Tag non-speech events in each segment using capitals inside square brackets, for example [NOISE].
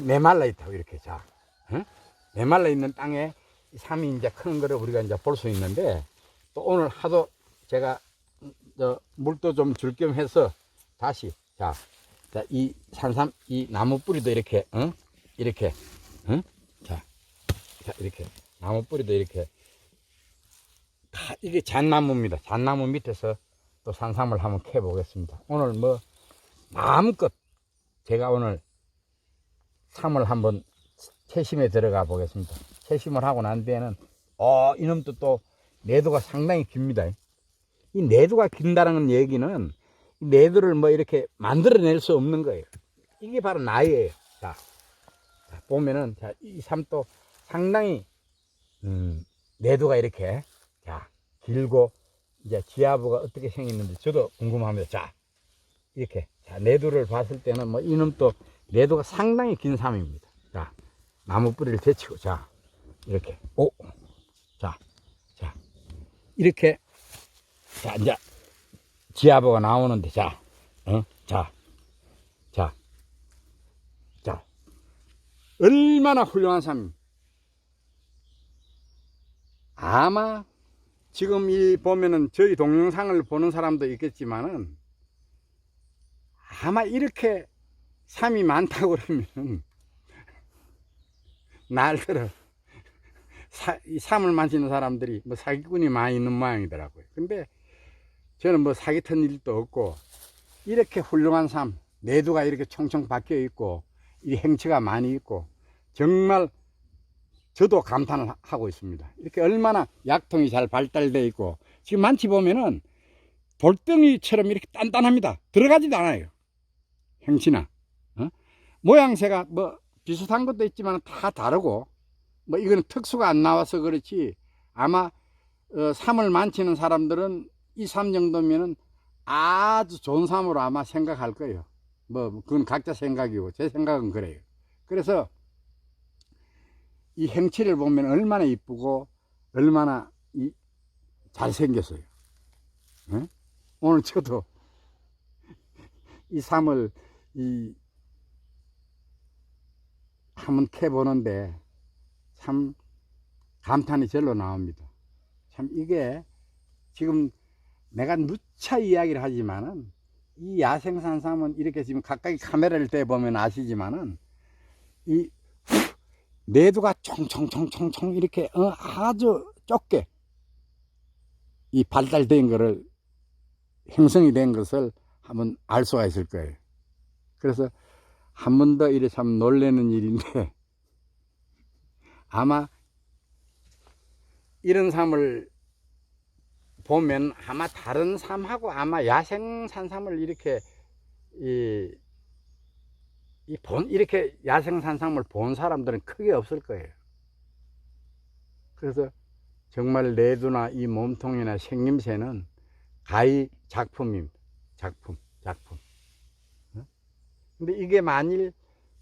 메말라 있다고 이렇게 자, 응? 메말라 있는 땅에 이 삼이 이제 크는 거를 우리가 이제 볼 수 있는데 또 오늘 하도 제가 음, 저 물도 좀 줄 겸 해서 다시 자, 자, 이 산삼 이 나무 뿌리도 이렇게 응? 이렇게 응? 자, 자 이렇게 나무 뿌리도 이렇게 다 이게 잣나무입니다. 잣나무 밑에서 또 산삼을 한번 캐 보겠습니다. 오늘 뭐 마음껏 제가 오늘 삼을 한번 채심에 들어가 보겠습니다. 채심을 하고 난 뒤에는 어 이놈도 또 내도가 상당히 깁니다. 이 내도가 긴다는 얘기는 이 내도를 뭐 이렇게 만들어낼 수 없는 거예요. 이게 바로 나이예요. 자, 자, 보면은 자, 이 삶도 상당히 음, 내도가 이렇게 자 길고 이제 지하부가 어떻게 생겼는지 저도 궁금합니다. 자 이렇게 자 내도를 봤을 때는 뭐 이놈도 내도가 상당히 긴 삶입니다. 자 나무 뿌리를 데치고 자 이렇게 오 자 자 이렇게 자 이제 지하부가 나오는데 자 어? 자, 자, 자, 얼마나 훌륭한 삶. 아마 지금 이 보면은 저희 동영상을 보는 사람도 있겠지만은 아마 이렇게 삶이 많다고 그러면은 날들어 사, 이 삶을 만지는 사람들이 뭐 사기꾼이 많이 있는 모양이더라고요. 근데 저는 뭐 사기 튼 일도 없고 이렇게 훌륭한 삶, 내두가 이렇게 총총 박혀 있고 이 행치가 많이 있고 정말 저도 감탄을 하- 하고 있습니다. 이렇게 얼마나 약통이 잘 발달되어 있고 지금 많지 보면은 돌덩이처럼 이렇게 단단합니다. 들어가지도 않아요. 행치나 어? 모양새가 뭐 비슷한 것도 있지만 다 다르고 뭐 이거는 특수가 안 나와서 그렇지 아마 어, 삶을 만지는 사람들은 이삶 정도면은 아주 좋은 삶으로 아마 생각할 거예요. 뭐 그건 각자 생각이고 제 생각은 그래요. 그래서 이 행치를 보면 얼마나 이쁘고 얼마나 이 잘생겼어요. 예? 오늘 저도 [LAUGHS] 이 삶을 이 한번 캐보는데 참 감탄이 절로 나옵니다. 참 이게 지금 내가 누차 이야기를 하지만은 이 야생산삼은 이렇게 지금 가까이 카메라를 대보면 아시지만은 이 내두가 총총총총총 이렇게 어, 아주 좁게 이 발달된 거를 형성이 된 것을 한번 알 수가 있을 거예요. 그래서 한 번 더 이래 참 놀라는 일인데 [LAUGHS] 아마 이런 삶을 보면 아마 다른 삶하고 아마 야생 산삼을 이렇게 이, 이 본, 이렇게 야생 산삼을 본 사람들은 크게 없을 거예요. 그래서 정말 내두나 이 몸통이나 생김새는 가히 작품입니다. 작품, 작품. 어? 근데 이게 만일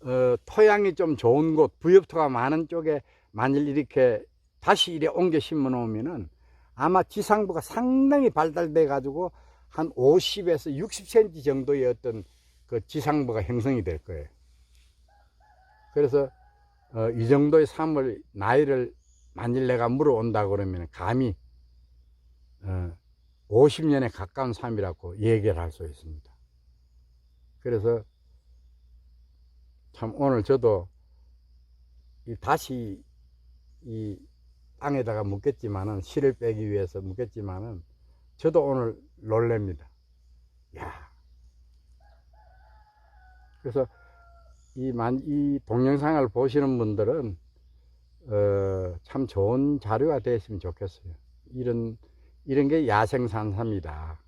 어, 토양이 좀 좋은 곳, 부엽토가 많은 쪽에 만일 이렇게 다시 이래 옮겨 심어 놓으면은 아마 지상부가 상당히 발달돼 가지고 한 50에서 60cm 정도의 어떤 그 지상부가 형성이 될 거예요. 그래서 어, 이 정도의 삶을 나이를 만일 내가 물어온다 그러면 감히 어, 50년에 가까운 삶이라고 얘기를 할 수 있습니다. 그래서 참 오늘 저도 이 다시 이 땅에다가 묻겠지만은 실을 빼기 위해서 묻겠지만은 저도 오늘 놀랍니다. 야. 그래서 이 만, 이 동영상을 보시는 분들은 어, 참 좋은 자료가 됐으면 좋겠어요. 이런 이런 게 야생 산삼이다.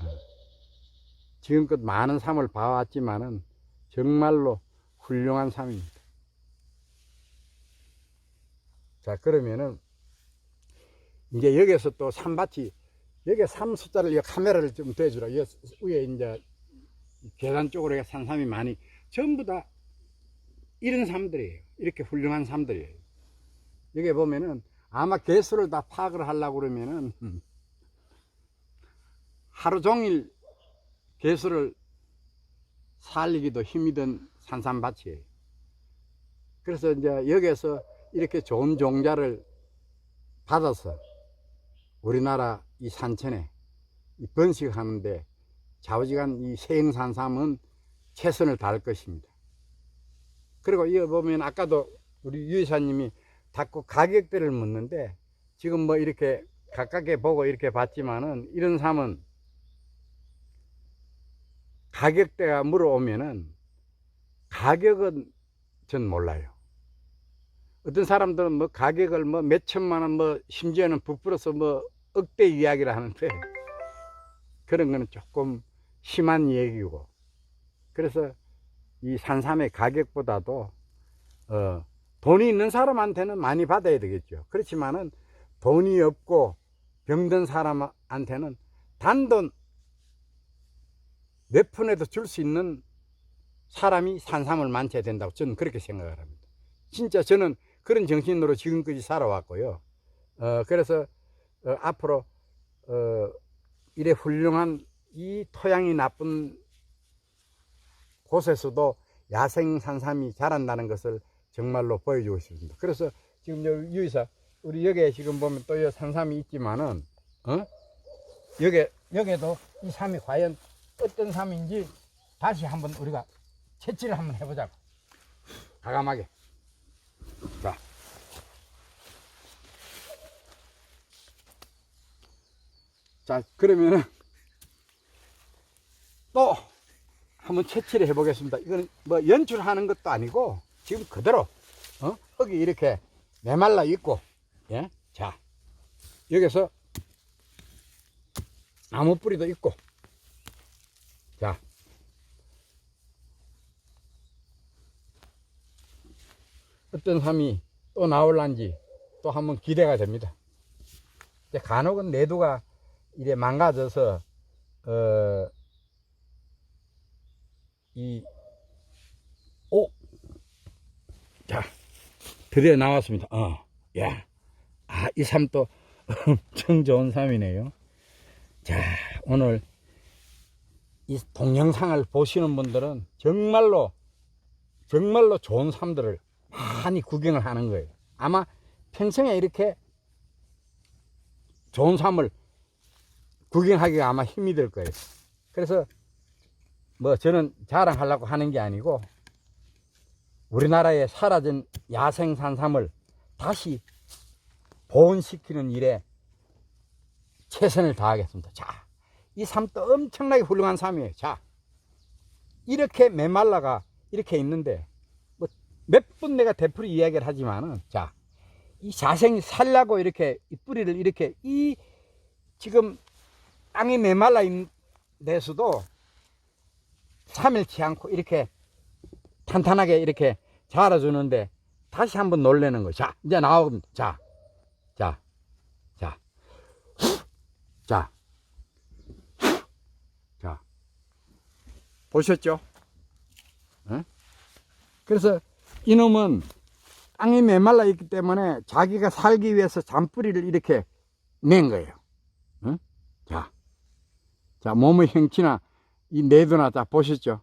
어. 지금껏 많은 삶을 봐왔지만은 정말로 훌륭한 삶입니다. 자, 그러면은, 이제 여기서 또 삼밭이, 여기 삼 숫자를, 이 카메라를 좀 대주라. 여 위에 이제 계단 쪽으로 산삼이 많이, 전부 다 이런 삶들이에요. 이렇게 훌륭한 삶들이에요. 여기 보면은 아마 개수를 다 파악을 하려고 그러면은 [LAUGHS] 하루 종일 개수를 살리기도 힘이 든 산삼밭이에요. 그래서 이제 여기에서 이렇게 좋은 종자를 받아서 우리나라 이 산천에 이 번식하는데 좌우지간 이 세행산삼은 최선을 다할 것입니다. 그리고 이어 보면 아까도 우리 유 이사님이 자꾸 가격대를 묻는데 지금 뭐 이렇게 가깝게 보고 이렇게 봤지만은 이런 삶은 가격대가 물어오면은 가격은 전 몰라요. 어떤 사람들은 뭐 가격을 뭐 몇천만 원 뭐 심지어는 부풀어서 뭐 억대 이야기를 하는데 그런 거는 조금 심한 얘기고 그래서 이 산삼의 가격보다도 어 돈이 있는 사람한테는 많이 받아야 되겠죠. 그렇지만은 돈이 없고 병든 사람한테는 단돈 몇 푼에도 줄 수 있는 사람이 산삼을 만져야 된다고 저는 그렇게 생각을 합니다. 진짜 저는 그런 정신으로 지금까지 살아왔고요. 어, 그래서 어, 앞으로 어, 이래 훌륭한 이 토양이 나쁜 곳에서도 야생 산삼이 자란다는 것을 정말로 보여주고 싶습니다. 그래서 지금 여 유이사 우리 여기에 지금 보면 또이 산삼이 있지만은 어? 여기 여기도 이 삼이 과연 어떤 삼인지 다시 한번 우리가 채취를 한번 해보자고. 과감하게. 자. 자, 그러면은 또 한번 채취를 해보겠습니다. 이거는 뭐 연출하는 것도 아니고 지금 그대로 어? 흙이 이렇게 메말라 있고 예? 자 여기서 나무 뿌리도 있고 자 어떤 삶이 또 나올란지 또 한번 기대가 됩니다. 간혹은 내도가 이래 망가져서 어, 이, 오! 자, 드디어 나왔습니다. 어, 야. 아, 이 삶도 [LAUGHS] 엄청 좋은 삶이네요. 자, 오늘 이 동영상을 보시는 분들은 정말로, 정말로 좋은 삶들을 많이 구경을 하는 거예요. 아마 평생에 이렇게 좋은 삶을 구경하기가 아마 힘이 들 거예요. 그래서 뭐 저는 자랑하려고 하는 게 아니고 우리나라에 사라진 야생 산삼을 다시 보온시키는 일에 최선을 다하겠습니다. 자, 이 삶도 엄청나게 훌륭한 삶이에요. 자, 이렇게 메말라가 이렇게 있는데 뭐 몇분 내가 되풀이 이야기를 하지만은 자, 이 자생이 살라고 이렇게 이 뿌리를 이렇게 이 지금 땅이 메말라 있는 데서도 3일치 않고 이렇게 탄탄하게 이렇게 자라주는데 다시 한번 놀래는 거. 자, 이제 나옵니다. 자, 자, 자, 자, 자. 보셨죠? 어? 그래서 이놈은 땅이 메말라 있기 때문에 자기가 살기 위해서 잔뿌리를 이렇게 낸 거예요. 어? 자, 자, 몸의 형치나 이 내도나 다 보셨죠?